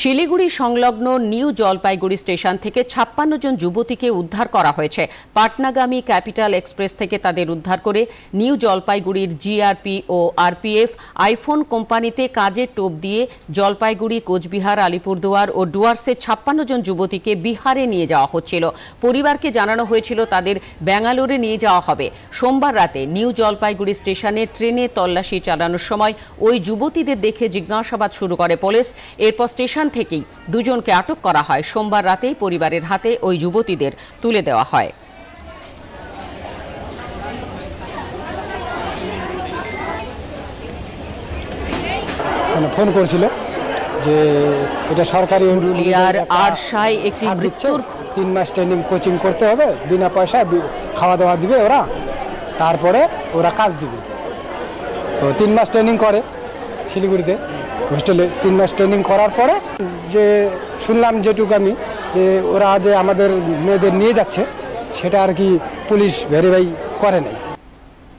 শিলিগুড়ি সংলগ্ন new Jalpaiguri station থেকে ছাপ্পান্ন জন যুবতীকে উদ্ধার করা হয়েছে। পাটনাগামী ক্যাপিটাল এক্সপ্রেস থেকে তাদের উদ্ধার করে নিউ জলপাইগুড়ির জিআরপি ও আরপিএফ আইফোন কোম্পানিতে কাজের টোপ দিয়ে জলপাইগুড়ি, কোচবিহার, আলিপুরদুয়ার ও ডুয়ার্সের ছাপ্পান্ন জন যুবতীকে বিহারে নিয়ে যাওয়া হচ্ছিল। পরিবারকে জানানো হয়েছিল তাদের ব্যাঙ্গালোরে নিয়ে যাওয়া হবে। সোমবার রাতে নিউ জলপাইগুড়ি স্টেশনে ট্রেনে তল্লাশি চালানোর সময় ওই যুবতীদের দেখে জিজ্ঞাসাবাদ শুরু করে পুলিশ। এরপর স্টেশন থেকেই দুজনকে আটক করা হয়। সোমবার রাতেই পরিবারের হাতে ওই যুবতীদের তুলে দেওয়া হয়। মানে ফোন করেছিল যে এটা সরকারি পুরুলিয়ার আরশায় একটি মৃত্যুর তিন মাস ট্রেনিং কোচিং করতে হবে বিনা পয়সায় খাওয়া দাওয়া দিবে ওরা তারপরে ওরা কাজ দিবে। তো তিন মাস ট্রেনিং করে। শিলিগুড়িতে। হোস্টেলে তিন মাস ট্রেনিং করার পরে যে শুনলাম যেটুকু আমি, যে ওরা যে আমাদের মেয়েদের নিয়ে যাচ্ছে, সেটা আর কি পুলিশ ভেরিফাই করে নাই।